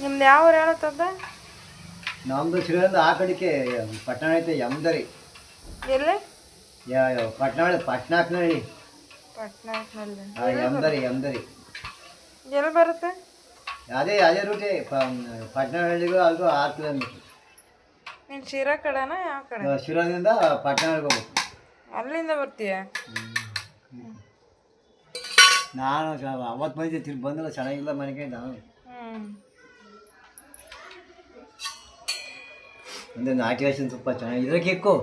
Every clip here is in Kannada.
ನಿಮ್ದು ಯಾವ ಊರು ಹೇಳತ್ತದ ನಮ್ಮದು ಶ್ರೀಗಂಧ ಆ ಕಡೆಗೆ ಪಟ್ಟಣ ಐತೆ ಯಮದರಿ. ಎಲ್ಲಿ? ಯಾ- ಪಟ್ಟಣ ಪಟ್ನಾಕ್ನಲ್ಲಿ ಆ ಯಮದರಿ ಯಮದರಿ. ಎಲ್ಲಿ ಬರುತ್ತೆ? ಅದೇ ಅದೇ ರೂಟೇ ಪಟ್ಟಣಹಳ್ಳಿಗೂ ಅಲ್ಲೂ ಆರು ಕಿಲೋಮೀಟ್ರ್ ನೀನು ಶಿರಾ ಕಡೆನಾ ಯಾವ ಕಡೆ? ಶಿರಾದಿಂದ ಪಟ್ಟಣಕ್ಕೆ ಹೋಗ್ಬೇಕು. ಅಲ್ಲಿಂದ ಬರ್ತೀಯ? ನಾನು ಅವತ್ತು ಬಂದಿದ್ದೆ ತಿರ್ಗಿ ಬಂದಿಲ್ಲ ಚೆನ್ನಾಗಿಲ್ಲ ಮನೆಗೆ ನಾನು. ಹ್ಞೂ ಒಂದು ನಾಟಿ ಹಸಿನ ತುಪ್ಪ ಚೆನ್ನಾಗಿ ಇದಕ್ಕೆ ಇಕ್ಕು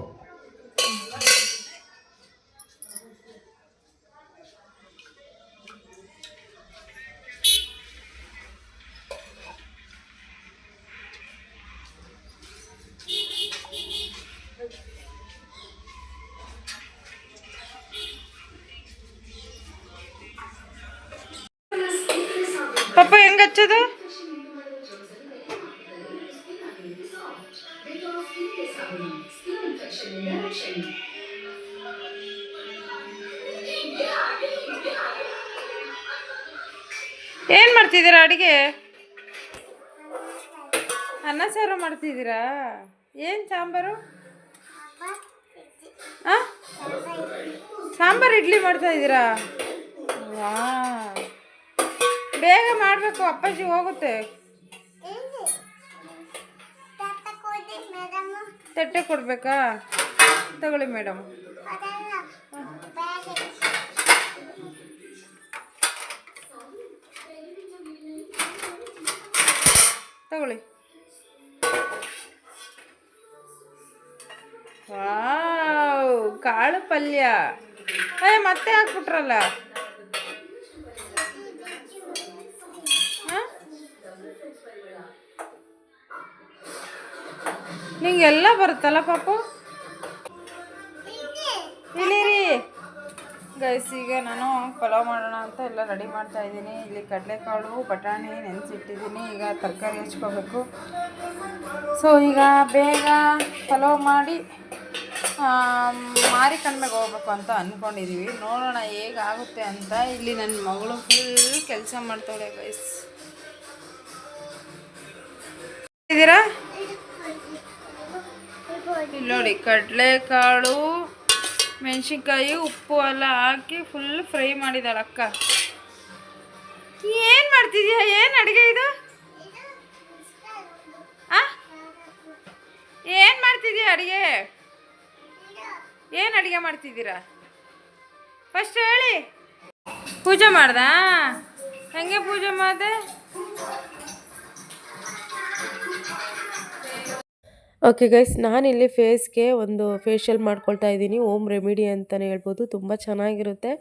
ಪಪ್ಪ ಹೆಂಗ್ ಹಚ್ಚೋದು ಏನ್ ಮಾಡ್ತಿದ್ದೀರಾ ಅಡಿಗೆ? ಅನ್ನ ಸಾರು ಮಾಡ್ತಿದ್ದೀರಾ? ಏನು ಸಾಂಬಾರು? ಹಾಂ ಸಾಂಬಾರು ಇಡ್ಲಿ ಮಾಡ್ತಾ ಇದ್ದೀರಾ? ವಾ. ಬೇಗ ಮಾಡಬೇಕು ಅಪ್ಪಾಜಿ ಹೋಗುತ್ತೆ. ತಟ್ಟೆ ಕೊಡ್ಬೇಕಾ? ತಗೊಳ್ಳಿ ಮೇಡಮ್. ತಗೊಳ್ಳಿ. ವಾವ್ ಕಾಳು ಪಲ್ಯ. ಏ ಮತ್ತೆ ಹಾಕ್ಬಿಟ್ರಲ್ಲ? ನಿಂಗೆಲ್ಲ ಬರುತ್ತಲ್ಲ ಪಾಪು? ಇಲ್ಲಿರಿ ಗೈಸ್ ಈಗ ನಾನು ಪಲಾವ್ ಮಾಡೋಣ ಅಂತ ಎಲ್ಲ ರೆಡಿ ಮಾಡ್ತಾ ಇದ್ದೀನಿ. ಇಲ್ಲಿ ಕಡಲೆಕಾಳು ಬಟಾಣಿ ನೆನೆಸಿಟ್ಟಿದ್ದೀನಿ. ಈಗ ತರಕಾರಿ ಹೆಚ್ಕೋಬೇಕು. ಸೊ ಈಗ ಬೇಗ ಪಲಾವ್ ಮಾಡಿ ಮಾರಿ ಕಣ್ಮೆಗೆ ಹೋಗ್ಬೇಕು ಅಂತ ಅಂದ್ಕೊಂಡಿದ್ದೀವಿ ನೋಡೋಣ ಹೇಗಾಗುತ್ತೆ ಅಂತ. ಇಲ್ಲಿ ನನ್ನ ಮಗಳು ಫುಲ್ ಕೆಲಸ ಮಾಡ್ತಾಳೆ ಗೈಸ್ ಇದ್ದೀರಾ? ಇಲ್ಲಿ ನೋಡಿ ಕಡಲೆಕಾಳು ಮೆಣಸಿನ್ಕಾಯಿ ಉಪ್ಪು ಎಲ್ಲ ಹಾಕಿ ಫುಲ್ ಫ್ರೈ ಮಾಡಿದಾಳೆ ಅಕ್ಕ. ಏನು ಮಾಡ್ತಿದ್ಯಾ? ಏನು ಅಡುಗೆ ಇದು? ಏನು ಮಾಡ್ತಿದ್ಯಾ ಅಡುಗೆ? ಏನು ಅಡುಗೆ ಮಾಡ್ತಿದ್ದೀರಾ? ಫಸ್ಟ್ ಹೇಳಿ. ಪೂಜೆ ಮಾಡ್ದಾ? ಹೆಂಗೆ ಪೂಜೆ ಮಾಡಿದೆ? ಓಕೆ ಗೈಸ್ ನಾನಿಲ್ಲಿ ಫೇಸ್ಗೆ ಒಂದು ಫೇಶಿಯಲ್ ಮಾಡ್ಕೊಳ್ತಾ ಇದ್ದೀನಿ. ಓಮ್ ರೆಮಿಡಿ ಅಂತಲೇ ಹೇಳ್ಬೋದು. ತುಂಬ ಚೆನ್ನಾಗಿರುತ್ತೆ.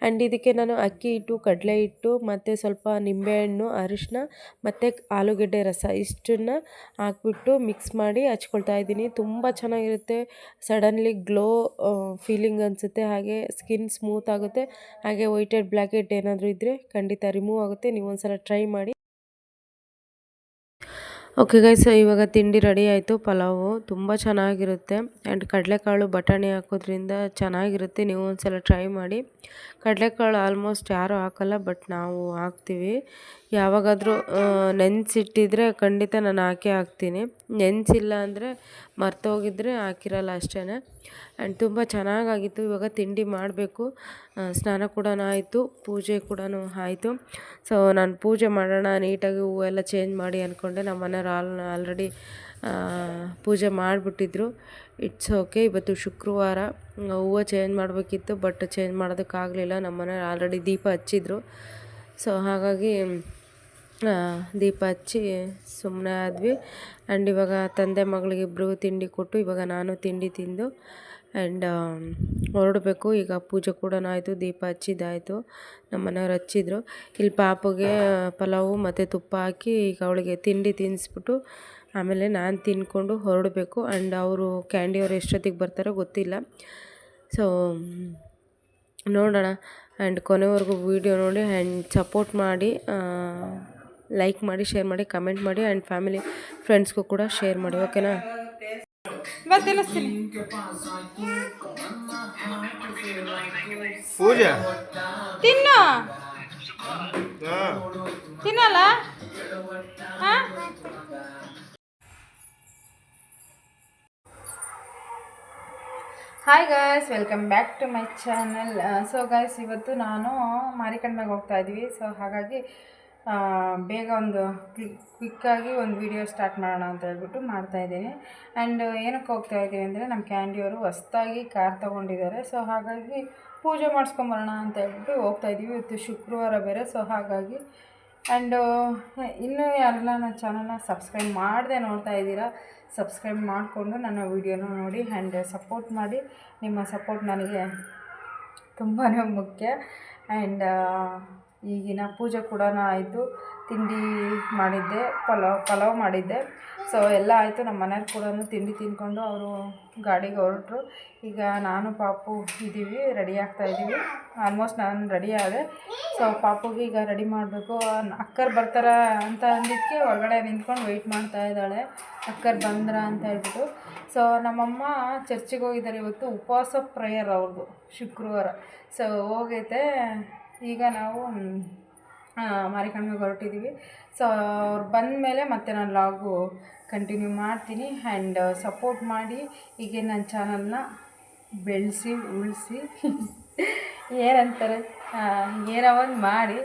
ಆ್ಯಂಡ್ ಇದಕ್ಕೆ ನಾನು ಅಕ್ಕಿ ಹಿಟ್ಟು, ಕಡಲೆ ಹಿಟ್ಟು, ಮತ್ತು ಸ್ವಲ್ಪ ನಿಂಬೆಹಣ್ಣು ಅರಿಶಿನ ಮತ್ತು ಆಲೂಗೆಡ್ಡೆ ರಸ ಇಷ್ಟನ್ನ ಹಾಕ್ಬಿಟ್ಟು ಮಿಕ್ಸ್ ಮಾಡಿ ಹಚ್ಕೊಳ್ತಾ ಇದ್ದೀನಿ. ತುಂಬ ಚೆನ್ನಾಗಿರುತ್ತೆ. ಸಡನ್ಲಿ ಗ್ಲೋ ಫೀಲಿಂಗ್ ಅನಿಸುತ್ತೆ. ಹಾಗೆ ಸ್ಕಿನ್ ಸ್ಮೂತ್ ಆಗುತ್ತೆ. ಹಾಗೆ ವೈಟೆಡ್ ಹೆಡ್ ಬ್ಲ್ಯಾಕ್ ಹೆಡ್ ಏನಾದರೂ ಇದ್ದರೆ ಖಂಡಿತ ರಿಮೂವ್ ಆಗುತ್ತೆ. ನೀವು ಒಂದ್ಸಲ ಟ್ರೈ ಮಾಡಿ. ಓಕೆ ಗೈಸ್ ಇವಾಗ ತಿಂಡಿ ರೆಡಿ ಆಯಿತು, ಪಲಾವು ತುಂಬ ಚೆನ್ನಾಗಿರುತ್ತೆ. ಆ್ಯಂಡ್ ಕಡಲೆಕಾಳು ಬಟಾಣಿ ಹಾಕೋದ್ರಿಂದ ಚೆನ್ನಾಗಿರುತ್ತೆ, ನೀವು ಒಂದ್ಸಲ ಟ್ರೈ ಮಾಡಿ. ಕಡಲೆಕಾಳು ಆಲ್ಮೋಸ್ಟ್ ಯಾರೂ ಹಾಕಲ್ಲ ಬಟ್ ನಾವು ಹಾಕ್ತೀವಿ. ಯಾವಾಗಾದರೂ ನೆನೆಸಿಟ್ಟಿದ್ರೆ ಖಂಡಿತ ನಾನು ಹಾಕೇ ಹಾಕ್ತೀನಿ. ನೆನೆಸಿಲ್ಲ ಅಂದರೆ ಮರ್ತೋಗಿದ್ರೆ ಹಾಕಿರಲ್ಲ ಅಷ್ಟೇ ಆ್ಯಂಡ್ ತುಂಬ ಚೆನ್ನಾಗಾಗಿತ್ತು. ಇವಾಗ ತಿಂಡಿ ಮಾಡಬೇಕು. ಸ್ನಾನ ಕೂಡ ಆಯಿತು. ಪೂಜೆ ಕೂಡ ಆಯಿತು. ಸೊ ನಾನು ಪೂಜೆ ಮಾಡೋಣ, ನೀಟಾಗಿ ಹೂವೆಲ್ಲ ಚೇಂಜ್ ಮಾಡಿ ಅಂದ್ಕೊಂಡೆ ನಮ್ಮ ಮನೆಯವ್ರು ಆಲ್ ಆಲ್ರೆಡಿ ಪೂಜೆ ಮಾಡಿಬಿಟ್ಟಿದ್ರು. ಇಟ್ಸ್ ಓಕೆ ಇವತ್ತು ಶುಕ್ರವಾರ. ಹೂವು ಚೇಂಜ್ ಮಾಡಬೇಕಿತ್ತು ಬಟ್ ಚೇಂಜ್ ಮಾಡೋದಕ್ಕಾಗಲಿಲ್ಲ. ನಮ್ಮ ಮನೆಯವ್ರು ಆಲ್ರೆಡಿ ದೀಪ ಹಚ್ಚಿದ್ರು. ಸೊ ಹಾಗಾಗಿ ದೀಪ ಹಚ್ಚಿ ಸುಮ್ಮನೆ ಆದ್ವಿ. ಆ್ಯಂಡ್ ಇವಾಗ ತಂದೆ ಮಗಳಿಗೆ ಇಬ್ಬರಿಗೂ ತಿಂಡಿ ಕೊಟ್ಟು ಇವಾಗ ನಾನು ತಿಂಡಿ ತಿಂದು ಆ್ಯಂಡ್ ಹೊರಡಬೇಕು. ಈಗ ಪೂಜೆ ಕೂಡ ಆಯಿತು, ದೀಪ ಹಚ್ಚಿದ್ದಾಯಿತು. ನಮ್ಮ ಮನೆಯವ್ರು ಹಚ್ಚಿದ್ರು. ಇಲ್ಲಿ ಪಾಪುಗೆ ಪಲಾವು ಮತ್ತು ತುಪ್ಪ ಹಾಕಿ ಈಗ ಅವಳಿಗೆ ತಿಂಡಿ ತಿನ್ನಿಸ್ಬಿಟ್ಟು ಆಮೇಲೆ ನಾನು ತಿನ್ಕೊಂಡು ಹೊರಡಬೇಕು. ಆ್ಯಂಡ್ ಅವರು ಕ್ಯಾಂಡಿ ಅವರು ಎಷ್ಟೊತ್ತಿಗೆ ಬರ್ತಾರೋ ಗೊತ್ತಿಲ್ಲ. ಸೊ ನೋಡೋಣ. ಆ್ಯಂಡ್ ಕೊನೆವರೆಗೂ ವೀಡಿಯೋ ನೋಡಿ ಆ್ಯಂಡ್ ಸಪೋರ್ಟ್ ಮಾಡಿ ಲೈಕ್ ಮಾಡಿ ಶೇರ್ ಮಾಡಿ ಕಮೆಂಟ್ ಮಾಡಿ ಆ್ಯಂಡ್ ಫ್ಯಾಮಿಲಿ ಫ್ರೆಂಡ್ಸ್ಗೂ ಕೂಡ ಶೇರ್ ಮಾಡಿ ಓಕೆನಾ ಪೂಜಾ? ತಿನ್ನಲ್ಲ? Hi guys welcome back to my channel so guys ಇವತ್ತು ನಾನು ಮಾರಿಕಣ್ಮೆಗೆ ಹೋಗ್ತಾ ಇದ್ವಿ. ಸೊ ಹಾಗಾಗಿ ಬೇಗ ಒಂದು ಕ್ವಿಕ್ಕಾಗಿ ಒಂದು ವಿಡಿಯೋ ಸ್ಟಾರ್ಟ್ ಮಾಡೋಣ ಅಂತ ಹೇಳ್ಬಿಟ್ಟು ಮಾಡ್ತಾ ಇದ್ದೀನಿ. ಆ್ಯಂಡ್ ಏನಕ್ಕೆ ಹೋಗ್ತಾ ಇದ್ದೀವಿ ಅಂದರೆ ನಮ್ಮ ಕ್ಯಾಂಡಿಯವರು ಹೊಸ್ತಾಗಿ ಕಾರ್ ತೊಗೊಂಡಿದ್ದಾರೆ. ಸೊ ಹಾಗಾಗಿ ಪೂಜೆ ಮಾಡಿಸ್ಕೊಂಬರೋಣ ಅಂತ ಹೇಳ್ಬಿಟ್ಟು ಹೋಗ್ತಾ ಇದ್ದೀವಿ. ಇವತ್ತು ಶುಕ್ರವಾರ ಬೇರೆ, ಸೊ ಹಾಗಾಗಿ ಆ್ಯಂಡ್ ಇನ್ನೂ ಯಾರೆಲ್ಲ ನನ್ನ ಚಾನಲ್ನ ಸಬ್ಸ್ಕ್ರೈಬ್ ಮಾಡದೆ ನೋಡ್ತಾ ಇದ್ದೀರಾ, ಸಬ್ಸ್ಕ್ರೈಬ್ ಮಾಡಿಕೊಂಡು ನನ್ನ ವೀಡಿಯೋನ ನೋಡಿ ಆ್ಯಂಡ್ ಸಪೋರ್ಟ್ ಮಾಡಿ. ನಿಮ್ಮ ಸಪೋರ್ಟ್ ನನಗೆ ತುಂಬಾ ಮುಖ್ಯ. ಆ್ಯಂಡ್ ಈಗಿನ ಪೂಜೆ ಕೂಡ ಆಯಿತು, ತಿಂಡಿ ಮಾಡಿದ್ದೆ, ಪಲಾವ್ ಪಲಾವ್ ಮಾಡಿದ್ದೆ. ಸೊ ಎಲ್ಲ ಆಯಿತು, ನಮ್ಮ ಮನೆಯವ್ರು ಕೂಡ ತಿಂಡಿ ತಿಂದ್ಕೊಂಡು ಅವರು ಗಾಡಿಗೆ ಹೊರಟ್ರು. ಈಗ ನಾನು, ಪಾಪು ಇದ್ದೀವಿ ರೆಡಿ ಆಗ್ತಾ ಇದ್ದೀವಿ ಆಲ್ಮೋಸ್ಟ್ ನಾನು ರೆಡಿ ಆದೆ. ಸೊ ಪಾಪುಗೆ ಈಗ ರೆಡಿ ಮಾಡಬೇಕು. ಅಕ್ಕರ್ ಬರ್ತಾರ ಅಂತ ಅಂದಿದ್ದಕ್ಕೆ ಹೊರಗಡೆ ನಿಂತ್ಕೊಂಡು ವೆಯ್ಟ್ ಮಾಡ್ತಾ ಇದ್ದಾಳೆ. ಅಕ್ಕರ್ ಬಂದ್ರ ಅಂತ ಹೇಳ್ಬಿಟ್ಟು. ಸೊ ನಮ್ಮಮ್ಮ ಚರ್ಚಿಗೆ ಹೋಗಿದ್ದಾರೆ ಇವತ್ತು. ಉಪವಾಸ ಪ್ರೇಯರ್ ಅವ್ರದ್ದು ಶುಕ್ರವಾರ. ಸೊ ಹೋಗೈತೆ. ಈಗ ನಾವು ಮಾರಿಕಣ್ಣಿಗೆ ಹೊರಟಿದ್ದೀವಿ ಸೊ ಅವ್ರು ಬಂದ ಮೇಲೆ ಮತ್ತೆ ನಾನು ಲಾಗು ಕಂಟಿನ್ಯೂ ಮಾಡ್ತೀನಿ. ಆ್ಯಂಡ್ ಸಪೋರ್ಟ್ ಮಾಡಿ ಹೀಗೆ ನನ್ನ ಚಾನಲ್ನ ಬೆಳೆಸಿ, ಉಳಿಸಿ. ಏನಂತಾರೆ? ಏನೋ ಒಂದು ಮಾಡಿ.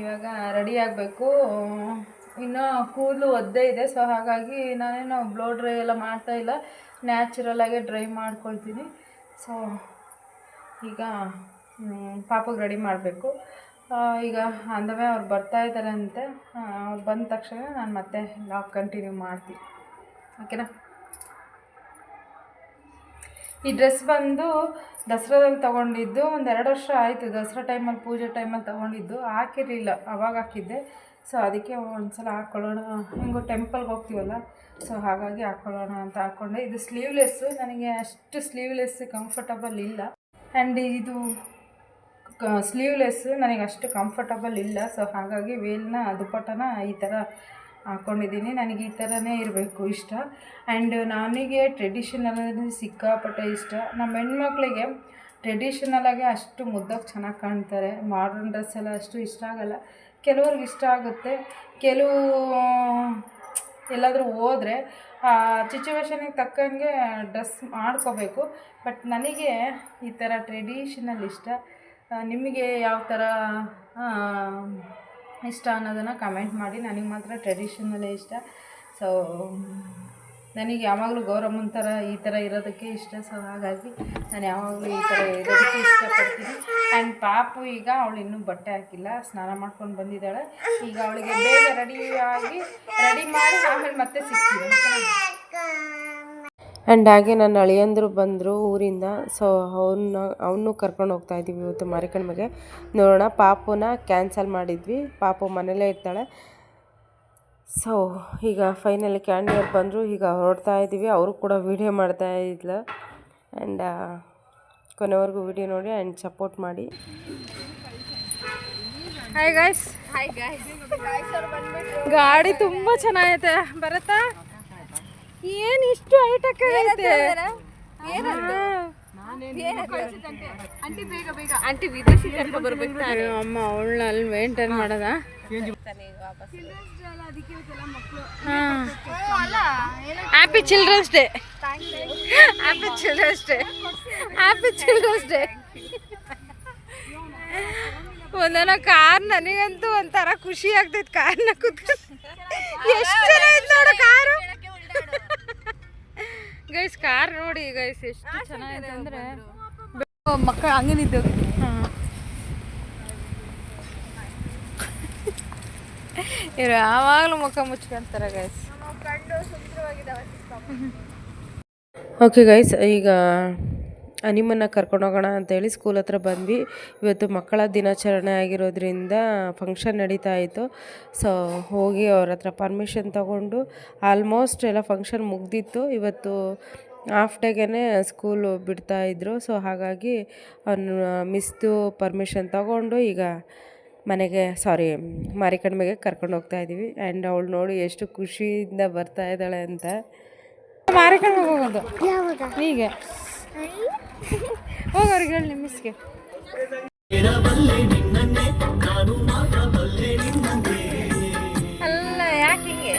ಇವಾಗ ರೆಡಿ ಆಗಬೇಕು. ಇನ್ನೂ ಕೂದಲು ಒದ್ದೆ ಇದೆ. ಸೊ ಹಾಗಾಗಿ ನಾನೇನು ಬ್ಲೋ ಡ್ರೈ ಎಲ್ಲ ಮಾಡ್ತಾ ಇಲ್ಲ. ನ್ಯಾಚುರಲಾಗೆ ಡ್ರೈ ಮಾಡ್ಕೊಳ್ತೀನಿ. ಸೊ ಈಗ ಪಾಪಗೆ ರೆಡಿ ಮಾಡಬೇಕು. ಈಗ ಅಂದವೇ ಅವ್ರು ಬರ್ತಾ ಇದ್ದಾರೆ ಅಂತೆ ಅವ್ರು ಬಂದ ತಕ್ಷಣ ನಾನು ಮತ್ತೆ ಲಾಕ್ ಕಂಟಿನ್ಯೂ ಮಾಡ್ತೀನಿ ಓಕೆನಾ ಈ ಡ್ರೆಸ್ ಬಂದು ದಸರಾದಲ್ಲಿ ತೊಗೊಂಡಿದ್ದು ಒಂದು ಎರಡು ವರ್ಷ ಆಯಿತು. ದಸರಾ ಟೈಮಲ್ಲಿ ಪೂಜೆ ಟೈಮಲ್ಲಿ ತೊಗೊಂಡಿದ್ದು. ಹಾಕಿರಲಿಲ್ಲ, ಅವಾಗ ಹಾಕಿದ್ದೆ. ಸೊ ಅದಕ್ಕೆ ಒಂದು ಸಲ ಹಾಕ್ಕೊಳ್ಳೋಣ ಹಿಂಗೂ ಟೆಂಪಲ್ಗೆ ಹೋಗ್ತೀವಲ್ಲ? ಸೊ ಹಾಗಾಗಿ ಹಾಕ್ಕೊಳ್ಳೋಣ ಅಂತ ಹಾಕ್ಕೊಂಡೆ ಇದು ಸ್ಲೀವ್ಲೆಸ್ಸು ನನಗೆ ಅಷ್ಟು ಸ್ಲೀವ್ಲೆಸ್ ಕಂಫರ್ಟಬಲ್ ಇಲ್ಲ. ಆ್ಯಂಡ್ ಇದು ಸ್ಲೀವ್ಲೆಸ್ ನನಗೆ ಅಷ್ಟು ಕಂಫರ್ಟಬಲ್ ಇಲ್ಲ. ಸೊ ಹಾಗಾಗಿ ವೇಲ್ನ ದುಪ್ಪಟ್ಟನ ಈ ಥರ ಹಾಕ್ಕೊಂಡಿದ್ದೀನಿ ನನಗೆ ಈ ಥರನೇ ಇರಬೇಕು ಇಷ್ಟ. ಆ್ಯಂಡ್ ನನಗೆ ಟ್ರೆಡಿಷನಲ್ ಸಿಕ್ಕಾಪಟ್ಟೆ ಇಷ್ಟ. ನಮ್ಮ ಹೆಣ್ಮಕ್ಳಿಗೆ ಟ್ರೆಡಿಷನಲಾಗೆ ಅಷ್ಟು ಮುದ್ದಾಗಿ ಚೆನ್ನಾಗಿ ಕಾಣ್ತಾರೆ. ಮಾಡ್ರನ್ ಡ್ರೆಸ್ ಎಲ್ಲ ಅಷ್ಟು ಇಷ್ಟ ಆಗಲ್ಲ. ಕೆಲವ್ರಿಗೆ ಇಷ್ಟ ಆಗುತ್ತೆ. ಕೆಲವು, ಎಲ್ಲಾದರೂ ಹೋದರೆ, ಆ ಸಿಚುವೇಶನಿಗೆ ತಕ್ಕಂಗೆ ಡ್ರೆಸ್ ಮಾಡ್ಕೋಬೇಕು. ಬಟ್ ನನಗೆ ಈ ಥರ ಟ್ರೆಡಿಷನಲ್ ಇಷ್ಟ. ನಿಮಗೆ ಯಾವ ಥರ ಇಷ್ಟ ಅನ್ನೋದನ್ನು ಕಮೆಂಟ್ ಮಾಡಿ. ನನಗೆ ಮಾತ್ರ ಟ್ರೆಡಿಷನಲ್ಲೇ ಇಷ್ಟ. ಸೊ ನನಗೆ ಯಾವಾಗಲೂ ಗೌರಮ್ಮನ ಥರ ಈ ಥರ ಇರೋದಕ್ಕೆ ಇಷ್ಟ. ಸೊ ಹಾಗಾಗಿ ನಾನು ಯಾವಾಗಲೂ ಈ ಥರ ಇರೋದಕ್ಕೆ ಇಷ್ಟಪಡ್ತೀನಿ. ಆ್ಯಂಡ್ ಪಾಪು ಈಗ ಅವಳು ಇನ್ನೂ ಬಟ್ಟೆ ಹಾಕಿಲ್ಲ. ಸ್ನಾನ ಮಾಡ್ಕೊಂಡು ಬಂದಿದ್ದಾಳೆ. ಈಗ ಅವಳಿಗೆ ಬೇಗ ರೆಡಿಯಾಗಿ ರೆಡಿ ಮಾಡಿ ಆಮೇಲೆ ಮತ್ತೆ ಸಿಕ್ತೀನಿ? ಆ್ಯಂಡ್ ಹಾಗೆ ನನ್ನ ಅಳಿಯಂದರು ಬಂದರು ಊರಿಂದ. ಸೊ ಅವನ್ನ ಅವನು ಕರ್ಕೊಂಡು ಹೋಗ್ತಾ ಇದ್ದೀವಿ ಇವತ್ತು ಮಾರಿಕಣ್ಮೆಗೆ ನೋಡೋಣ ಪಾಪುನ ಕ್ಯಾನ್ಸಲ್ ಮಾಡಿದ್ವಿ. ಪಾಪು ಮನೇಲೇ ಇರ್ತಾಳೆ. ಸೊ ಈಗ ಫೈನಲಿ ಕ್ಯಾಂಡಿಯವ್ರು ಬಂದರು. ಈಗ ಹೊರಡ್ತಾ ಇದ್ದೀವಿ. ಅವರು ಕೂಡ ವೀಡಿಯೋ ಮಾಡ್ತಾ ಇದ್ಲು. ಆ್ಯಂಡ್ ಕೊನೆವರೆಗೂ ವಿಡಿಯೋ ನೋಡಿ ಆ್ಯಂಡ್ ಸಪೋರ್ಟ್ ಮಾಡಿ. ಹಾಯ್ ಗಾಯ್ಸ್ ಗಾಡಿ ತುಂಬ ಚೆನ್ನಾಗೈತೆ. ಬರತ್ತಾ? ಏನ್ ಇಷ್ಟು ಐಟಕ್ ಐತೆ ಅಯ್ಯೋ, ಅಮ್ಮ ಅವಳನ್ನ ಅಲ್ಲಿ ಮೇಂಟೈನ್ ಮಾಡೋದ? Happy children's day happy children's day happy children's day ಒಂದೊಂದ ಕಾರ್ ನನಗಂತೂ ಒಂಥರ ಖುಷಿ ಆಗ್ತೈತೆ. ಕಾರ್ನ ಕೂತ್ಕೊಂಡು. ಎಷ್ಟು ಚೆನ್ನಾಗೈತೆ ನೋಡು ಕಾರು. ಗೈಸ್ ಕಾರ್ ನೋಡಿ ಗೈಸ್ ಎಷ್ಟು ಚೆನ್ನಾಗಿದೆ ಅಂದ್ರೆ ಮಕ್ಕಳು ಹಂಗೆ ನಿದ್ದೆ ಇವ್ರು ಯಾವಾಗಲೂ ಮುಖ ಮುಚ್ಕೊಂತಾರೆ ಗೈಸ್ ಓಕೆ ಗೈಸ್ ಈಗ ಅನಿಮನ್ನ ಕರ್ಕೊಂಡು ಹೋಗೋಣ ಅಂತೇಳಿ ಸ್ಕೂಲ್ ಹತ್ರ ಬಂದ್ವಿ. ಇವತ್ತು ಮಕ್ಕಳ ದಿನಾಚರಣೆ ಆಗಿರೋದ್ರಿಂದ ಫಂಕ್ಷನ್ ನಡೀತಾ ಇತ್ತು. ಸೊ ಹೋಗಿ ಅವ್ರ ಹತ್ರ ಪರ್ಮಿಷನ್ ತಗೊಂಡು ಆಲ್ಮೋಸ್ಟ್ ಎಲ್ಲ ಫಂಕ್ಷನ್ ಮುಗ್ದಿತ್ತು. ಇವತ್ತು ಹಾಫ್ ಡೇಗೆ ಸ್ಕೂಲು ಬಿಡ್ತಾ ಇದ್ರು. ಸೊ ಹಾಗಾಗಿ ಅವನು ಮಿಸ್ದು ಪರ್ಮಿಷನ್ ತಗೊಂಡು ಈಗ ಮನೆಗೆ ಸಾರಿ ಮಾರಿಕಣ್ಮೆಗೆ ಕರ್ಕೊಂಡು ಹೋಗ್ತಾ ಇದ್ದೀವಿ ಆ್ಯಂಡ್ ಅವಳು ನೋಡಿ ಎಷ್ಟು ಖುಷಿಯಿಂದ ಬರ್ತಾ ಇದ್ದಾಳೆ ಅಂತ. ಮಾರಿಕಣ್ಮೆಗೆ ಹೋಗೋದು? ಹೀಗೆ. ಹೋಗೋರಿಗೆ ಹೇಳಿ ನಿಮ್ಮ ಮಿಸ್ಗೆ ಅಲ್ಲ ಯಾಕೆ ಹಿಂಗೆ?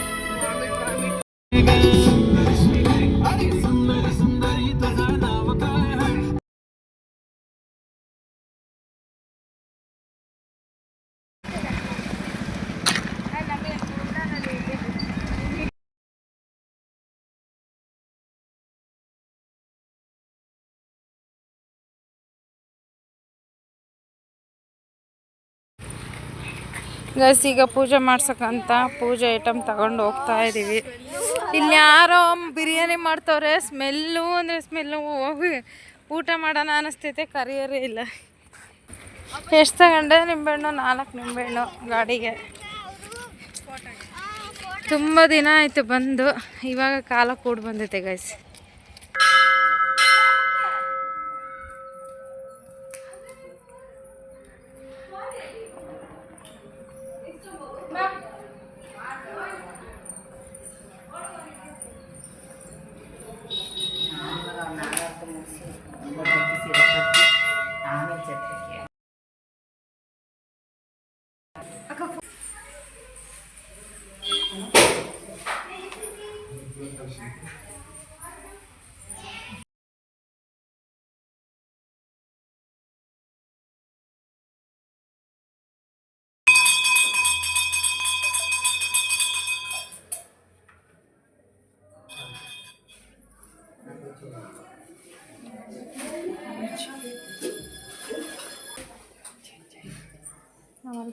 ಗೈಸ್, ಈಗ ಪೂಜೆ ಮಾಡ್ಸಕ್ಕಂತ ಪೂಜೆ ಐಟಮ್ ತಗೊಂಡು ಹೋಗ್ತಾ ಇದ್ದೀವಿ ಇಲ್ಲಿ ಯಾರೋ ಬಿರಿಯಾನಿ ಮಾಡ್ತವ್ರೆ, ಸ್ಮೆಲ್ಲು ಅಂದರೆ ಸ್ಮೆಲ್ಲು, ಹೋಗಿ ಊಟ ಮಾಡೋಣ ಅನ್ನಿಸ್ತೈತೆ ಕರಿಯರೇ ಇಲ್ಲ. ಎಷ್ಟು ತಗೊಂಡೆ? ನಿಂಬೆಹಣ್ಣು, ನಾಲ್ಕು ನಿಂಬೆಹಣ್ಣು ಗಾಡಿಗೆ. ತುಂಬ ದಿನ ಆಯಿತು ಬಂದು, ಇವಾಗ ಕಾಲ ಕೂಡಿ ಬಂದೈತೆ ಗೈಸ್.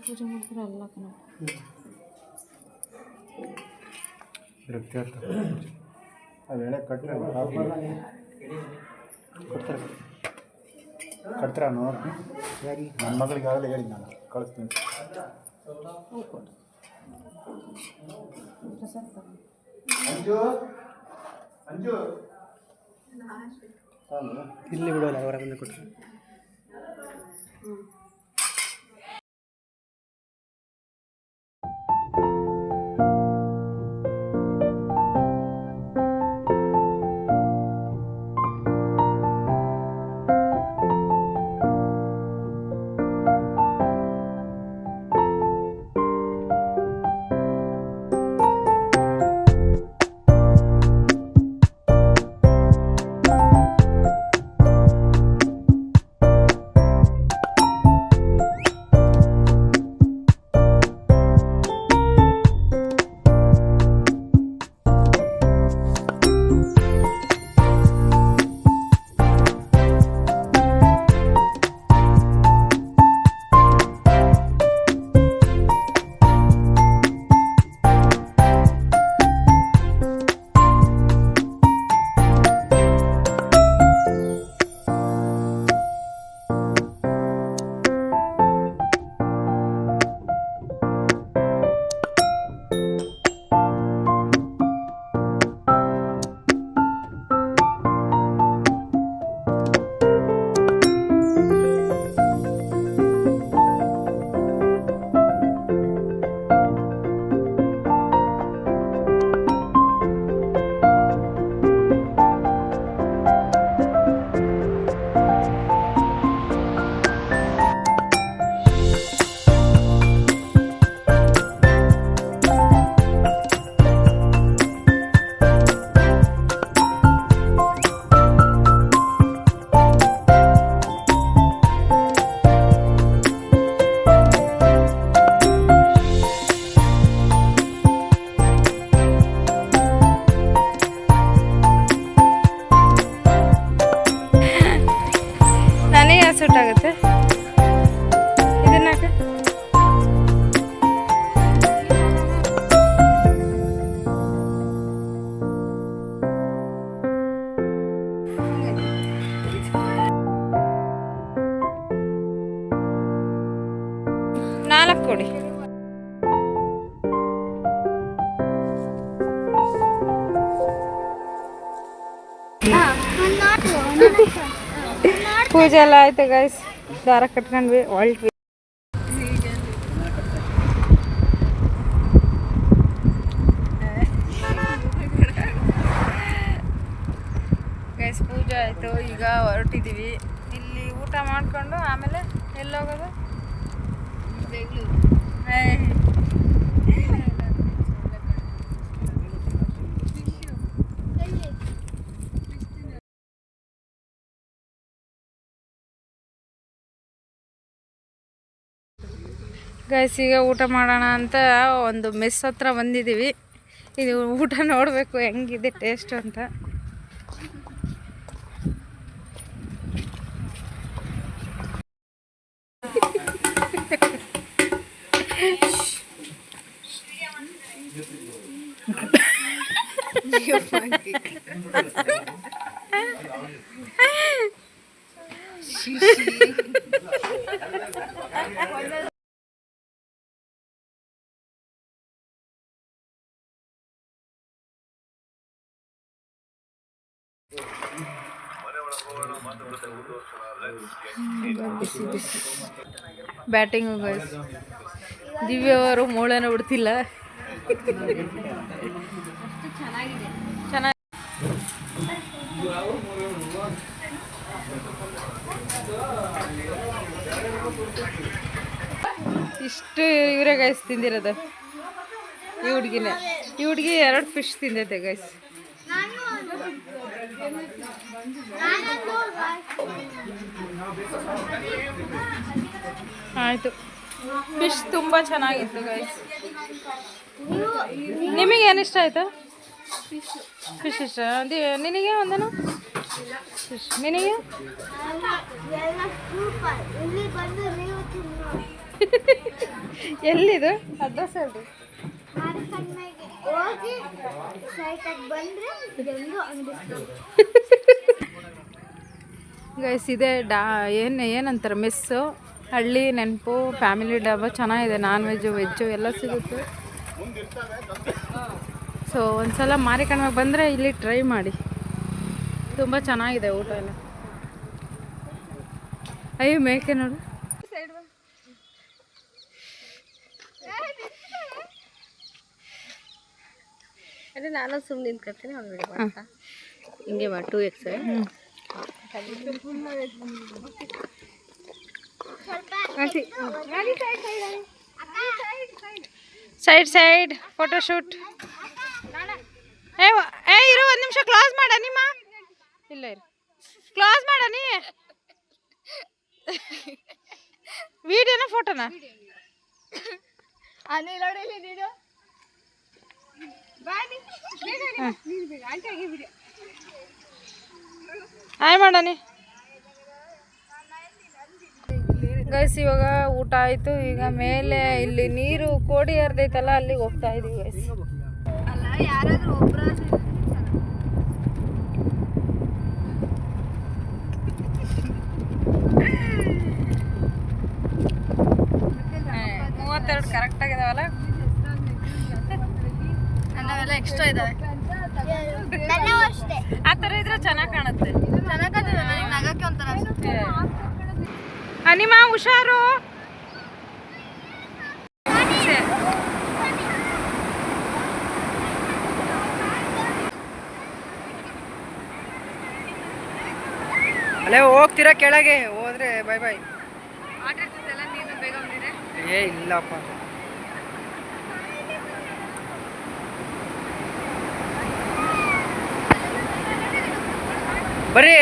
ಪೂಜೆ ಮಾಡ್ತಾರೋ ಎಲ್ಲ ಕಣ. ಅವೆಳೆ ಕಟ್ರೆ ಕೊಡ್ತಾರೆ. ಕಟ್ತೀರಾ ನೋಡಿ ನನ್ನ ಮಗಳಿಗೆ ಆಗಲೇ ಹೇಳಿ ನಾನು ಕಳಿಸ್ತೀನಿ. ಅಂಜು ಅಂಜು. ಇಲ್ಲಿ ಬಿಡೋಲ್ಲ ಅವರ ಬಂದು ಕೊಟ್ಟರೆ ಪೂಜೆ ಎಲ್ಲ ಆಯ್ತು ಗೈಸ್ ದಾರ ಕಟ್ಕೊಂಡ್ವಿ, ಹೊಲ್ಟ್ವಿ. ಗೈಸ್ ಪೂಜೆ ಆಯಿತು. ಈಗ ಹೊರಟಿದ್ದೀವಿ ಇಲ್ಲಿ ಊಟ ಮಾಡಿಕೊಂಡು ಆಮೇಲೆ ಎಲ್ಲಿ ಹೋಗೋದು ಏ. ಗೈಸ್ ಈಗ ಊಟ ಮಾಡೋಣ ಅಂತ ಒಂದು ಮೆಸ್ ಹತ್ರ ಬಂದಿದ್ದೀವಿ. ಇದು ಊಟ ನೋಡಬೇಕು ಹೆಂಗಿದೆ ಟೇಸ್ಟ್ ಅಂತ. ಬ್ಯಾಟಿಂಗು ಗೈಸ್ ದಿವ್ಯ ಅವರು ಮೂಳೆನ ಬಿಡ್ತಿಲ್ಲ ಚೆನ್ನಾಗಿ ಇಷ್ಟು ಇವರೇ ಗೈಸ್ ತಿಂದಿರೋದು. ಈ ಹುಡ್ಗಿನೇ. ಈ ಹುಡುಗಿ ಎರಡು ಫಿಶ್ ತಿಂದೈತೆ ಗೈಸ್ ಆಯಿತು. ಫಿಶ್ ತುಂಬ ಚೆನ್ನಾಗಿತ್ತು ಗೈಸ್ ನಿಮಗೆ ಏನು ಇಷ್ಟ ಆಯಿತು? ಫಿಶ್ ಇಷ್ಟ. ನಿನಗೆ ಒಂದನು? ಫಿಶ್ ನಿನಗೆ? ಎಲ್ಲಿದು? ಅಡ್ರೆಸ್ ಮಾರಕಣ್ಣಿಗೆ ಗೈಸ್ ಇದೆ ಡಾ, ಏನು, ಏನಂತಾರೆ ಮೆಸ್ಸು ಹಳ್ಳಿ ನೆನಪು ಫ್ಯಾಮಿಲಿ ಡಾಬಾ, ಚೆನ್ನಾಗಿದೆ ನಾನ್ ವೆಜ್ಜು ವೆಜ್ಜು ಎಲ್ಲ ಸಿಗುತ್ತೆ. ಸೊ ಒಂದ್ಸಲ ಮಾರಿಕಣ್ಣಿಗೆ ಬಂದರೆ ಇಲ್ಲಿ ಟ್ರೈ ಮಾಡಿ. ತುಂಬ ಚೆನ್ನಾಗಿದೆ ಊಟ ಎಲ್ಲ. ಅಯ್ಯೋ, ಮೇಕೆ ನೋಡು. ಅದೇ ನಾನು ಸುಮ್ಮನೆ ನಿಂತ್ಕೊತೀನಿ ಅವ್ನು ಬರ್ತಾ ಹಿಂಗೆ ಮಾಡಿ two X side side photoshoot ಏ ಏ ಇರು ಒಂದು ನಿಮಿಷ ಕ್ಲಾಸ್ ಮಾಡ ನಿಮ್ಮ. ಇಲ್ಲ ಇರು ಕ್ಲಾಸ್ ಮಾಡ ನೀ. ವಿಡಿಯೋನ ಫೋಟೋನಾ ಹಾಯ್ ಮಾಡನಿ ಗೈಸ್ ಇವಾಗ ಊಟ ಆಯ್ತು. ಈಗ ಮೇಲೆ ಇಲ್ಲಿ ನೀರು ಕೋಡಿ ಹರಿದೈತಲ್ಲ ಅಲ್ಲಿಗೆ ಹೋಗ್ತಾ ಇದೀವಿ ಗೈಸ್. ಅಲ್ಲ ಯಾರಾದರೂ ಒಬ್ಬರಾದ್ರೂ ಮೂವತ್ತೆರಡು ಕರೆಕ್ಟ್ ಆಗಿದಾವಲ್ಲ? ನಾವೆಲ್ಲ ಎಕ್ಸ್ಟ್ರಾ ಇದಾವೆ ಆ ಥರ ಇದ್ರೆ ಚೆನ್ನಾಗಿ ಕಾಣುತ್ತೆ. ನನಗೆ ನಗಕ್ಕೆ ಒಂಥರ ಅನ್ಸುತ್ತೆ. ಅನಿಮ ಹುಷಾರು? ಅಲ್ಲೇ ಹೋಗ್ತೀರಾ ಕೆಳಗೆ? ಹೋದ್ರೆ ಬೈ ಬೈ ಏ ಇಲ್ಲಪ್ಪ. ಬರ್ರಿ.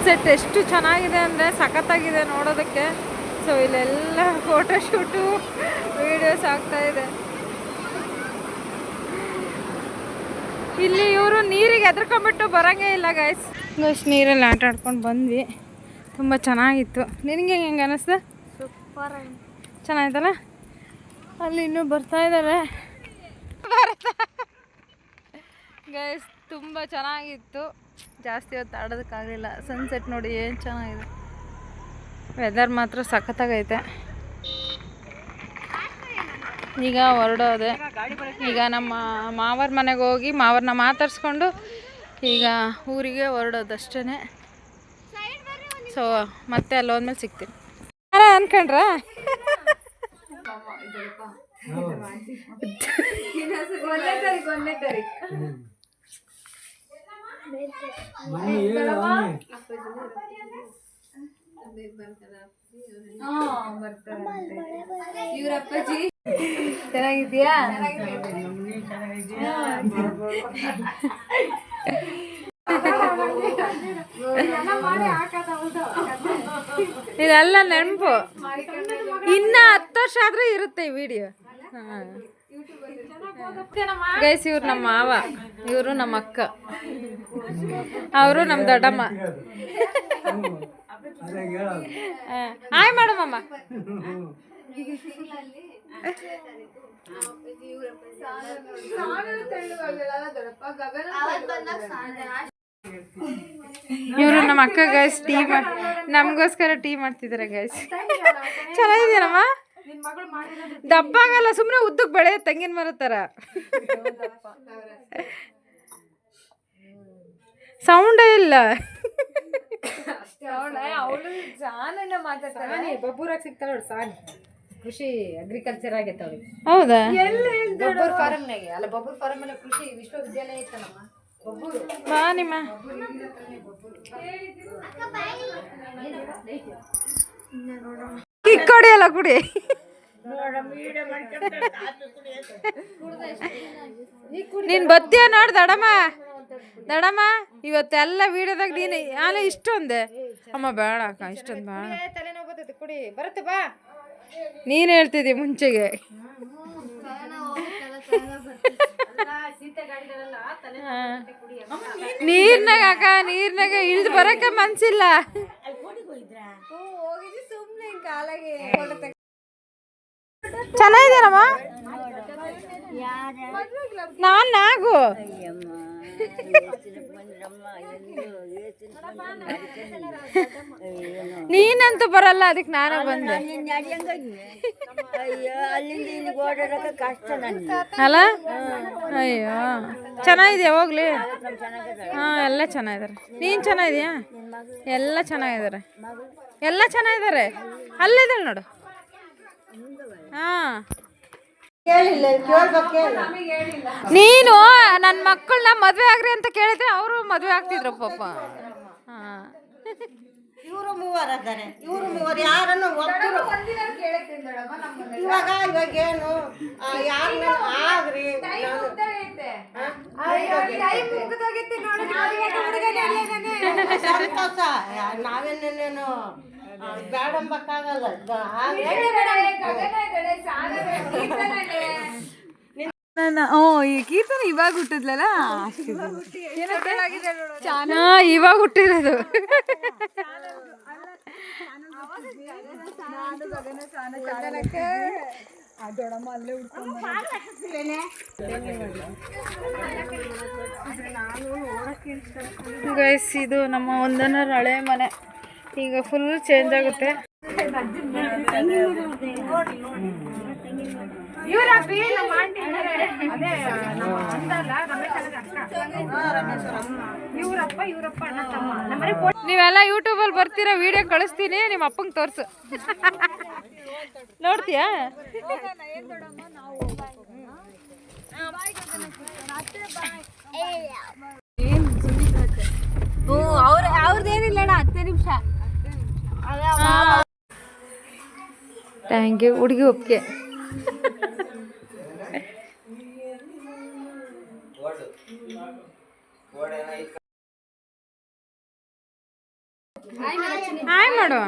ಸನ್ಸೆಟ್ ಎಷ್ಟು ಚೆನ್ನಾಗಿದೆ ಅಂದರೆ ಸಖತ್ತಾಗಿದೆ ನೋಡೋದಕ್ಕೆ. ಸೊ ಇಲ್ಲೆಲ್ಲ ಫೋಟೋಶೂಟು ವಿಡಿಯೋಸ್ ಆಗ್ತಾ ಇದೆ. ಇಲ್ಲಿ ಇವರು ನೀರಿಗೆ ಎದ್ರಕೊಂಡ್ಬಿಟ್ಟು ಬರೋಂಗೇ ಇಲ್ಲ ಗೈಸ್ ಗೈಸ್ ನೀರಲ್ಲಿ ಆಟ ಆಡ್ಕೊಂಡು ಬಂದ್ವಿ. ತುಂಬ ಚೆನ್ನಾಗಿತ್ತು. ನಿನಗೆ ಹೆಂಗೆ ಅನ್ನಿಸ್ತು ಚೆನ್ನಾಗಿತ್ತಲ್ಲ ಅಲ್ಲಿ ಇನ್ನೂ ಬರ್ತಾ ಇದ್ದಾರೆ ಗೈಸ್ ತುಂಬ ಚೆನ್ನಾಗಿತ್ತು. ಜಾಸ್ತಿ ಹೊತ್ತು ಆಡೋದಕ್ಕಾಗಲಿಲ್ಲ. ಸನ್ಸೆಟ್ ನೋಡಿ ಏನು ಚೆನ್ನಾಗಿದೆ. ವೆದರ್ ಮಾತ್ರ ಸಖತ್ತಾಗೈತೆ. ಈಗ ಹೊರಡೋದೆ. ಈಗ ನಮ್ಮ ಮಾವರ ಮನೆಗೆ ಹೋಗಿ ಮಾವರನ್ನ ಮಾತಾಡಿಸ್ಕೊಂಡು ಈಗ ಊರಿಗೆ ಹೊರಡೋದಷ್ಟೇ ಸೊ ಮತ್ತೆ ಅಲ್ಲಿ ಹೋದ್ಮೇಲೆ ಸಿಗ್ತೀನಿ. ಯಾರ ಅನ್ಕೊಂಡ್ರ? ಚೆನ್ನಾಗಿದ್ಯಾ ಇದೆಲ್ಲ ನೆನಪು. ಇನ್ನ ಹತ್ತು ವರ್ಷ ಆದ್ರೂ ಇರುತ್ತೆ ಈ ವಿಡಿಯೋ ಗೈಸ್ ಇವ್ರು ನಮ್ಮ ಮಾವ. ಇವರು ನಮ್ಮ ಅಕ್ಕ. ಅವರು ನಮ್ಮ ದೊಡ್ಡಮ್ಮ. ಹಾಯ್ ಮಾಡಮ್ಮಮ್ಮ ಇವರು ನಮ್ಮ ಅಕ್ಕ ಗೈಸ್ ಟೀ ಮಾಡ್ ನಮಗೋಸ್ಕರ ಟೀ ಮಾಡ್ತಿದ್ದಾರೆ ಗೈಸ್ ಚೆನ್ನಾಗಿದ್ದೀನಮ್ಮ ದಪ್ಪ ಆಗಲ್ಲ ಸುಮ್ಮನೆ ಉದ್ದಕ್ಕೆ ಬೆಳೆ ತೆಂಗಿನ ಮರ ಥರ ಸೌಂಡೇ ಇಲ್ಲ. ಅವಳು ಜಾನನ್ನ ಮಾತಾಡ್ತಾಳೆ. ಬಬ್ಬೂರಾಗ ಸಿಗ್ತಾಳ ಸಾರಿ ಕೃಷಿ ಅಗ್ರಿಕಲ್ಚರ್ ಆಗೈತೆ ಅವಳಿಗೆ. ಹೌದಾ? ಬಬ್ಬೂರ್ ಫಾರಮ್ನಾಗೆ ಅಲ್ಲ ಬಬ್ಬೂರ್ ಫಾರಮ್ ಅಲ್ಲ ಕೃಷಿ ವಿಶ್ವವಿದ್ಯಾಲಯ ಇತ್ತಲ್ಲಮ್ಮ ಬಬ್ಬೂರು. ಬಾ ನಿಮ್ಮ ಎಲ್ಲ ಕುಡಿ. ನೀನ್ ಬತ್ತೀಯ ನೋಡ್ ದಡಮ್ಮ. ದಡಮ್ಮ, ಇವತ್ತೆಲ್ಲ ವೀಡಿಯೋದಾಗ ನೀನು ಯಾನ ಇಷ್ಟೊಂದೆ. ಅಮ್ಮ ಬೇಡ ಅಕ್ಕ, ಇಷ್ಟೊಂದು ಬೇಡ. ಕುಡಿ ಬರುತ್ತೆ ಬಾ ನೀನ್ ಹೇಳ್ತಿದ್ದಿ ಮುಂಚೆಗೆ. ನೀರ್ನಾಗ ಅಕ್ಕ ನೀರ್ನಾಗ ಇಳ್ದು ಬರಕ್ಕೆ ಮನ್ಸಿಲ್ಲ. ಚೆನ್ನಾಗಿದ್ದೀನಮ್ಮ ನಾನು ನಾಗು. ನೀನಂತೂ ಬರಲ್ಲ ಅದಕ್ಕೆ ನಾನೇ ಬಂದೆ. ಅಲ್ಲ? ಅಯ್ಯೋ. ಚೆನ್ನಾಗಿದ್ಯಾ? ಹೋಗ್ಲಿ. ಹಾ ಎಲ್ಲ ಚೆನ್ನಾಗಿದ್ದಾರೆ. ನೀನ್ ಚೆನ್ನಾಗಿದ್ಯಾ? ಎಲ್ಲ ಚೆನ್ನಾಗಿದ್ದಾರೆ. ಎಲ್ಲ ಚೆನ್ನಾಗಿದ್ದಾರೆ. ಅಲ್ಲಿದ್ದಾಳೆ ನೋಡು. ಹಾ. ನೀನು ನನ್ನ ಮಕ್ಕಳನ್ನ ಮದ್ವೆ ಆಗ್ರಿ ಅಂತ ಕೇಳಿದ್ರೆ ಅವರು ಮದ್ವೆ ಆಗ್ತಿದ್ರು ಪಾಪ. ಹಾ. ಇವರು ಮೂವರು ಅದಾರೆ ಇವರು ಮೂವರು ಯಾರನ್ನು ಒಬ್ಬರು ಇವಾಗ ಇವಾಗ ಏನು ಯಾರು ಆಗ್ರಿ ಸಂತೋಷ ನಾವೇನೇನೇನು ಓ ಈ ಕೀರ್ತನ ಇವಾಗ ಹುಟ್ಟಿದ್ಲಲ್ಲ? ಚಾನಾ ಇವಾಗ ಹುಟ್ಟಿರೋದು. ಗೈಸ್ ಇದು ನಮ್ಮ ಒಂದನರ ಹಳೆ ಮನೆ. ಈಗ ಫುಲ್ ಚೇಂಜ್ ಆಗುತ್ತೆ. ನೀವೆಲ್ಲ ಯೂಟ್ಯೂಬಲ್ಲಿ ಬರ್ತೀರಾ ವಿಡಿಯೋ ಕಳಿಸ್ತೀನಿ ನಿಮ್ಮ ಅಪ್ಪಂಗೆ ತೋರ್ಸು. ನೋಡ್ತೀಯಾ? ಅವ್ರ ಅವ್ರದ್ದೇನಿಲ್ಲ ಅಣ್ಣ ಹತ್ತೇ ನಿಮಿಷ. ಥ್ಯಾಂಕ್ ಯು ಹುಡುಗಿ ಒಪ್ಪಿಗೆ ಹಾಯ್ ಮಾಡು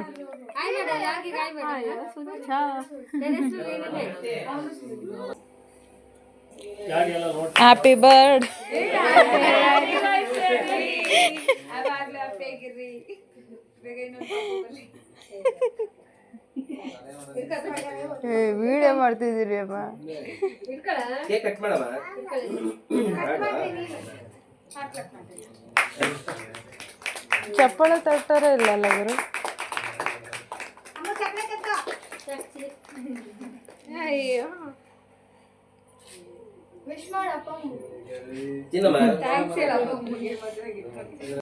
ಹ್ಯಾಪಿ ಬರ್ಡ್ ವಿಡಿಯೋ ಮಾಡ್ತಿದ್ದೀರಿ ಅಮ್ಮ. ಕೇಕ್ ಕಟ್ ಮಾಡಮ್ಮ ಚಪ್ಪಳ ತಟ್ಟಾರ ಇಲ್ಲಲ್ಲ ಗುರು? ಅಯ್ಯೋ. ಸೈಡಿಗೆ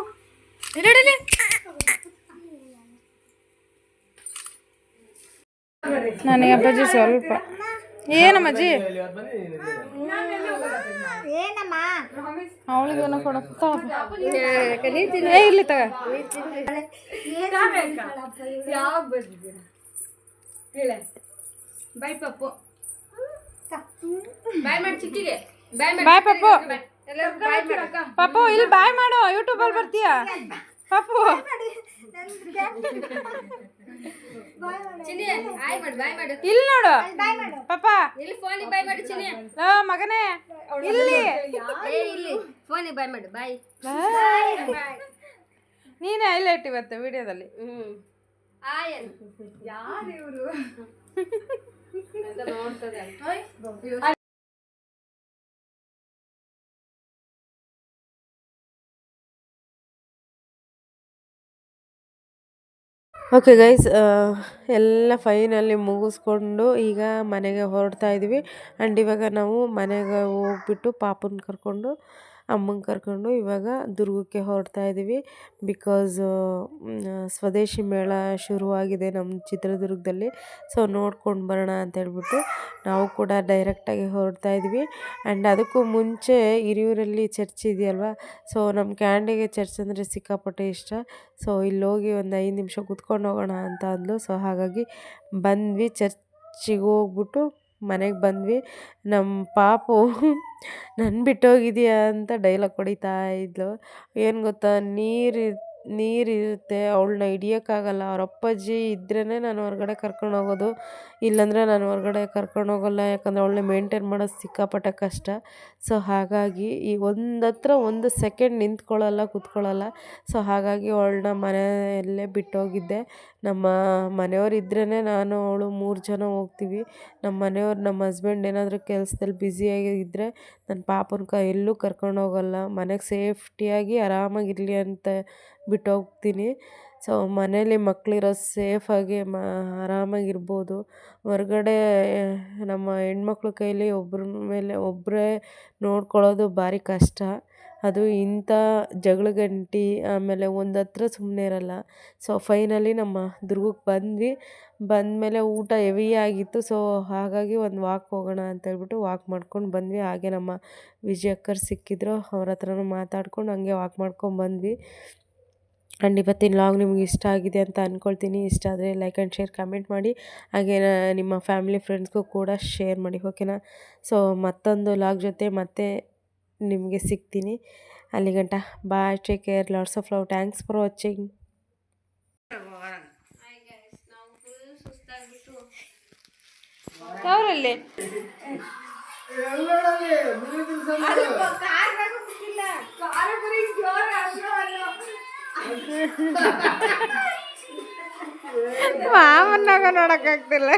ನನಗೆ ಅಪ್ಪಾಜಿ ಸ್ವಲ್ಪ. ಏನಮ್ಮಜ್ಜಿ ಏನಮ್ಮ? ಏನೋ ಕೊಡಪ್ಪ ಏ ಇಲ್ಲಿ ತಗ. ಬಾಯ್ ಪಪ್ಪು. ಬಾಯ್ ಮಾಡಿ ಚಿಕ್ಕಿಗೆ. ಬಾಯ್ ಮಾಡಿ ಬಾಯ್ ಪಪ್ಪು. ಪಪ್ಪು ಇಲ್ಲಿ ಬಾಯ್ ಮಾಡು. ಯೂಟ್ಯೂಬಲ್ಲಿ ಬರ್ತೀಯ? ಬಾಯ್ ಮಾಡು. ಇಲ್ಲಿ ನೋಡು. ಪಪ್ಪ ಇಲ್ಲಿ ಫೋನ್ ಬಾಯ್ ಮಾಡು ಚಿನಿ ಲೋ ಮಗನೇ. ಇಲ್ಲಿ. ಏ ಇಲ್ಲಿ. ಫೋನ್ ಬಾಯ್ ಮಾಡು ಬಾಯ್ ನೀನೇ ಹೈಲೈಟ್ ಇವತ್ತು ವಿಡಿಯೋದಲ್ಲಿ. ಹ್ಮ್. ಆಯ್ ಯಾರು ಇವರು? ನೋಡ್ತದೆ. ಓಕೆ ಗೈಸ್ ಎಲ್ಲ ಫೈನಲ್ಲಿ ಮುಗಿಸ್ಕೊಂಡು ಈಗ ಮನೆಗೆ ಹೊರಡ್ತಾ ಇದ್ದೀವಿ ಆ್ಯಂಡ್ ಇವಾಗ ನಾವು ಮನೆಗೆ ಹೋಗ್ಬಿಟ್ಟು ಪಾಪನ ಕರ್ಕೊಂಡು ಅಮ್ಮಂಗೆ ಕರ್ಕೊಂಡು ಇವಾಗ ದುರ್ಗಕ್ಕೆ ಹೊರಡ್ತಾ ಇದ್ದೀವಿ ಬಿಕಾಸ್ ಸ್ವದೇಶಿ ಮೇಳ ಶುರುವಾಗಿದೆ ನಮ್ಮ ಚಿತ್ರದುರ್ಗದಲ್ಲಿ. ಸೊ ನೋಡ್ಕೊಂಡು ಬರೋಣ ಅಂತ ಹೇಳ್ಬಿಟ್ಟು ನಾವು ಕೂಡ ಡೈರೆಕ್ಟಾಗಿ ಹೊರಡ್ತಾ ಇದ್ವಿ. ಆ್ಯಂಡ್ ಅದಕ್ಕೂ ಮುಂಚೆ ಹಿರಿಯೂರಲ್ಲಿ ಚರ್ಚ್ ಇದೆಯಲ್ವ? ಸೊ ನಮ್ಮ ಕ್ಯಾಂಡಿಗೆ ಚರ್ಚ್ ಅಂದರೆ ಸಿಕ್ಕಾಪಟ್ಟೆ ಇಷ್ಟ. ಸೊ ಇಲ್ಲಿ ಹೋಗಿ ಒಂದು ಐದು ನಿಮಿಷ ಕೂತ್ಕೊಂಡು ಹೋಗೋಣ ಅಂತ ಅಂದ್ಲು. ಸೊ ಹಾಗಾಗಿ ಬಂದ್ವಿ ಚರ್ಚಿಗೆ ಹೋಗ್ಬಿಟ್ಟು ಮನೆಗೆ ಬಂದ್ವಿ. ನಮ್ಮ ಪಾಪು ನನ್ನ ಬಿಟ್ಟೋಗಿದೆಯಾ ಅಂತ ಡೈಲಾಗ್ ಹೊಡಿತಾ ಇದ್ಲು. ಏನು ಗೊತ್ತಾ ನೀರು ನೀರಿರುತ್ತೆ ಅವಳನ್ನ ಹಿಡಿಯೋಕ್ಕಾಗಲ್ಲ. ಅವ್ರ ಅಪ್ಪಾಜಿ ಇದ್ರೇ ನಾನು ಹೊರಗಡೆ ಕರ್ಕೊಂಡು ಹೋಗೋದು. ಇಲ್ಲಾಂದರೆ ನಾನು ಹೊರಗಡೆ ಕರ್ಕೊಂಡು ಹೋಗಲ್ಲ, ಯಾಕಂದರೆ ಅವಳನ್ನ ಮೇಂಟೈನ್ ಮಾಡೋದು ಸಿಕ್ಕಾಪಟ್ಟೆ ಕಷ್ಟ. ಸೊ ಹಾಗಾಗಿ ಈ ಒಂದು ಹತ್ರ ಒಂದು ಸೆಕೆಂಡ್ ನಿಂತ್ಕೊಳ್ಳಲ್ಲ, ಕೂತ್ಕೊಳ್ಳಲ್ಲ. ಸೊ ಹಾಗಾಗಿ ಅವಳನ್ನ ಮನೆಯಲ್ಲೇ ಬಿಟ್ಟೋಗಿದ್ದೆ. ನಮ್ಮ ಮನೆಯವ್ರು ಇದ್ರೇ ನಾನು, ಅವಳು ಮೂರು ಜನ ಹೋಗ್ತೀವಿ. ನಮ್ಮ ಮನೆಯವ್ರು, ನಮ್ಮ ಹಸ್ಬೆಂಡ್ ಏನಾದರೂ ಕೆಲಸದಲ್ಲಿ ಬ್ಯುಸಿಯಾಗಿ ಇದ್ದರೆ ನನ್ನ ಪಾಪನ ಕ ಎಲ್ಲೂ ಕರ್ಕೊಂಡು ಹೋಗಲ್ಲ. ಮನೆಗೆ ಸೇಫ್ಟಿಯಾಗಿ ಆರಾಮಾಗಿರಲಿ ಅಂತ ಬಿಟ್ಟು ಹೋಗ್ತೀನಿ ಸೊ ಮನೇಲಿ ಮಕ್ಕಳಿರೋ ಸೇಫಾಗಿ ಮ, ಆರಾಮಾಗಿರ್ಬೋದು. ಹೊರ್ಗಡೆ ನಮ್ಮ ಹೆಣ್ಮಕ್ಳ ಕೈಲಿ ಒಬ್ರ ಮೇಲೆ ಒಬ್ಬರೇ ನೋಡ್ಕೊಳ್ಳೋದು ಭಾರಿ ಕಷ್ಟ. ಅದು ಇಂಥ ಜಗಳ ಗಂಟಿ ಆಮೇಲೆ ಒಂದು ಹತ್ರ ಸುಮ್ಮನೆ ಇರಲ್ಲ. ಸೊ ಫೈನಲಿ ನಮ್ಮ ದುರ್ಗಕ್ಕೆ ಬಂದ್ವಿ. ಬಂದಮೇಲೆ ಊಟ ಹೆವಿ ಆಗಿತ್ತು. ಸೊ ಹಾಗಾಗಿ ಒಂದು ವಾಕ್ ಹೋಗೋಣ ಅಂತ ಹೇಳ್ಬಿಟ್ಟು ವಾಕ್ ಮಾಡ್ಕೊಂಡು ಬಂದ್ವಿ. ಹಾಗೆ ನಮ್ಮ ವಿಜಯಕ್ಕರ್ ಸಿಕ್ಕಿದ್ರು. ಅವ್ರ ಹತ್ರನೂ ಮಾತಾಡ್ಕೊಂಡು ಹಂಗೆ ವಾಕ್ ಮಾಡ್ಕೊಂಡು ಬಂದ್ವಿ. ಆ್ಯಂಡ್ ಇವತ್ತಿನ ಲಾಗ್ ನಿಮ್ಗೆ ಇಷ್ಟ ಆಗಿದೆ ಅಂತ ಅಂದ್ಕೊಳ್ತೀನಿ ಇಷ್ಟ ಆದರೆ ಲೈಕ್ ಆ್ಯಂಡ್ ಶೇರ್ ಕಮೆಂಟ್ ಮಾಡಿ. ಹಾಗೆ ನಿಮ್ಮ ಫ್ಯಾಮಿಲಿ ಫ್ರೆಂಡ್ಸ್ಗೂ ಕೂಡ ಶೇರ್ ಮಾಡಿ ಓಕೆನಾ ಸೊ ಮತ್ತೊಂದು ಲಾಗ್ ಜೊತೆ ಮತ್ತೆ ನಿಮಗೆ ಸಿಗ್ತೀನಿ. ಅಲ್ಲಿಗಂಟ bye take care lots of love thanks for watching ಯಾವ್ರಲ್ಲಿ ಮಾಮನ್ನಾಗ ನೋಡಕ್ಕಾಗ್ತಿಲ್ಲ